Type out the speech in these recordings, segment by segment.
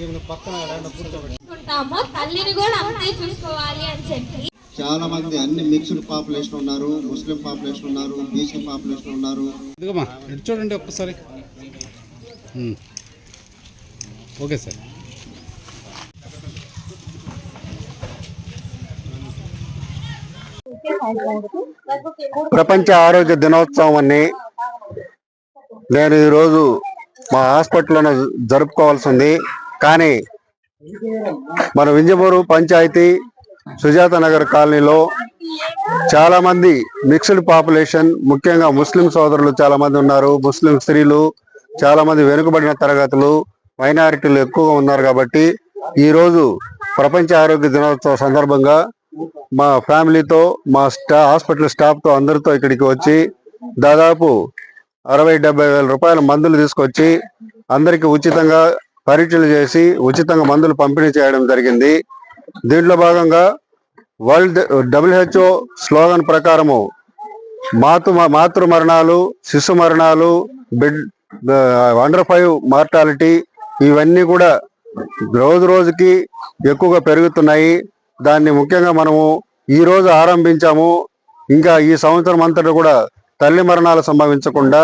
ఈమెను పక్కన ఎలాంటి కూర్చోబెట్టి చూసుకుంటామో తల్లిని కూడా అంతే చూసుకోవాలి అని చెప్పి. చాలా మంది అన్ని మిక్స్డ్ పాపులేషన్ ఉన్నారు. ముస్లిం పాపులేషన్ ఉన్నారు. బీసీ పాపులేషన్ ఉన్నారు. ఇటు చూడండి ఒక్కసారి. Okay sir. ప్రపంచ ఆరోగ్య దినోత్సవం అని నేను ఈరోజు మా హాస్పిటల్లోనే జరుపుకోవాల్సింది. కానీ మన వింజమూరు పంచాయతీ సుజాత నగర్ కాలనీలో చాలామంది మిక్స్డ్ పాపులేషన్ ముఖ్యంగా ముస్లిం సోదరులు చాలామంది ఉన్నారు. ముస్లిం స్త్రీలు చాలామంది వెనుకబడిన తరగతులు మైనారిటీలు ఎక్కువగా ఉన్నారు కాబట్టి ఈ రోజు ప్రపంచ ఆరోగ్య దినోత్సవ సందర్భంగా మా ఫ్యామిలీతో మా స్టా హాస్పిటల్ స్టాఫ్తో అందరితో ఇక్కడికి వచ్చి దాదాపు అరవై డెబ్బై వేల రూపాయల మందులు తీసుకొచ్చి అందరికీ ఉచితంగా పరీక్షలు చేసి ఉచితంగా మందులు పంపిణీ చేయడం జరిగింది. దీంట్లో భాగంగా వరల్డ్ డబ్ల్యూహెచ్ఓ స్లోగన్ ప్రకారము మాతృ మాతృ మరణాలు శిశు మరణాలు బిడ్ అండర్ ఫైవ్ మార్టాలిటీ ఇవన్నీ కూడా రోజు రోజుకి ఎక్కువగా పెరుగుతున్నాయి. దాన్ని ముఖ్యంగా మనము ఈ రోజు ఆరంభించాము. ఇంకా ఈ సంవత్సరం అంతటా కూడా తల్లి మరణాలు సంభవించకుండా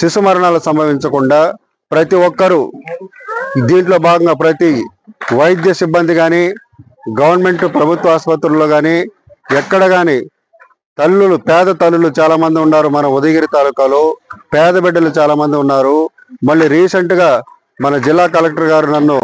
శిశు మరణాలు సంభవించకుండా ప్రతి ఒక్కరూ దీంట్లో భాగంగా ప్రతి వైద్య సిబ్బంది కానీ గవర్నమెంట్ ప్రభుత్వ ఆసుపత్రుల్లో కానీ ఎక్కడ కానీ తల్లులు పేద తల్లులు చాలా మంది ఉన్నారు మన ఉదయగిరి తాలూకాలో. పేద బిడ్డలు చాలా మంది ఉన్నారు. మళ్ళీ రీసెంట్గా మన జిల్లా కలెక్టర్ గారు నన్ను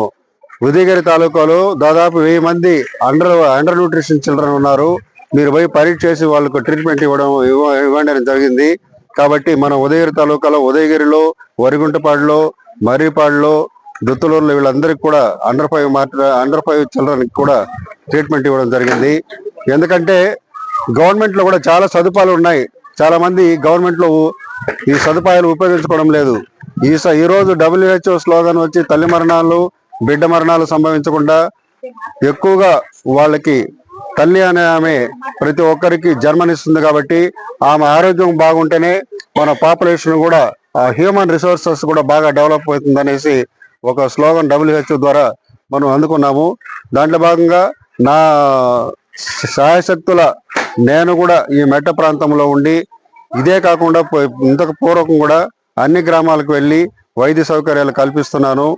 ఉదయగిరి తాలూకాలో దాదాపు వెయ్యి మంది అండర్ అండర్ న్యూట్రిషన్ చిల్డ్రన్ ఉన్నారు. మీరు పోయి పరీక్ష చేసి వాళ్ళకు ట్రీట్మెంట్ ఇవ్వడం ఇవ్వ- జరిగింది. కాబట్టి మన ఉదయగిరి తాలూకాలో ఉదయగిరిలో వరిగుంటపాడులో మర్రిపాడులో దుత్తులూరులో వీళ్ళందరికీ కూడా అండర్ ఫైవ్ మాత్ర అండర్ ఫైవ్ చిల్డ్రన్కి కూడా ట్రీట్మెంట్ ఇవ్వడం జరిగింది. ఎందుకంటే గవర్నమెంట్లో కూడా చాలా సదుపాయాలు ఉన్నాయి. చాలామంది గవర్నమెంట్లో ఈ సదుపాయాలు ఉపయోగించుకోవడం లేదు. ఈ స- డబ్ల్యూహెచ్ఓ స్లోగన్ వచ్చి తల్లి మరణాలు బిడ్డ మరణాలు సంభవించకుండా ఎక్కువగా వాళ్ళకి తల్లి అనే ఆమె ప్రతి ఒక్కరికి జన్మనిస్తుంది కాబట్టి ఆమె ఆరోగ్యం బాగుంటేనే మన పాపులేషన్ కూడా ఆ హ్యూమన్ రిసోర్సెస్ కూడా బాగా డెవలప్ అవుతుంది అనేసి ఒక స్లోగన్ డబ్ల్యూహెచ్ఓ ద్వారా మనం అందుకున్నాము. దాంట్లో భాగంగా నా సాయశక్తుల నేను కూడా ఈ మెట్ట ప్రాంతంలో ఉండి ఇదే కాకుండా ఇంతకు పూర్వకం కూడా అన్ని గ్రామాలకు వెళ్ళి వైద్య సౌకర్యాలు కల్పిస్తున్నాను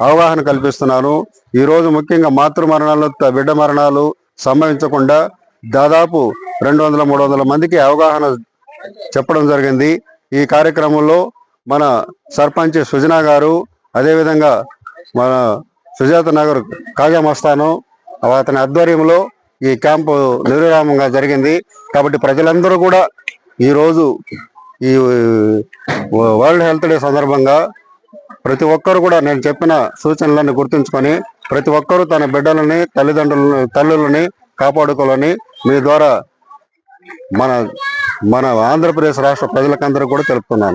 అవగాహన కల్పిస్తున్నాను. ఈరోజు ముఖ్యంగా మాతృ మరణాలు బిడ్డ మరణాలు సంభవించకుండా దాదాపు రెండు వందల మూడు వందల మందికి అవగాహన చెప్పడం జరిగింది. ఈ కార్యక్రమంలో మన సర్పంచ్ సుజనా గారు అదేవిధంగా మన సుజాత నగర్ కాజామస్తాను అతని ఆధ్వర్యంలో ఈ క్యాంపు నిర్విరామంగా జరిగింది. కాబట్టి ప్రజలందరూ కూడా ఈ రోజు ఈ వరల్డ్ హెల్త్ డే సందర్భంగా ప్రతి ఒక్కరు కూడా నేను చెప్పిన సూచనలను గుర్తుంచుకొని ప్రతి ఒక్కరూ తన బిడ్డలని తల్లిదండ్రులను తల్లులని కాపాడుకోవాలని మీ ద్వారా మన మన ఆంధ్రప్రదేశ్ రాష్ట్ర ప్రజలకందరూ కూడా తెలుపుతున్నాను.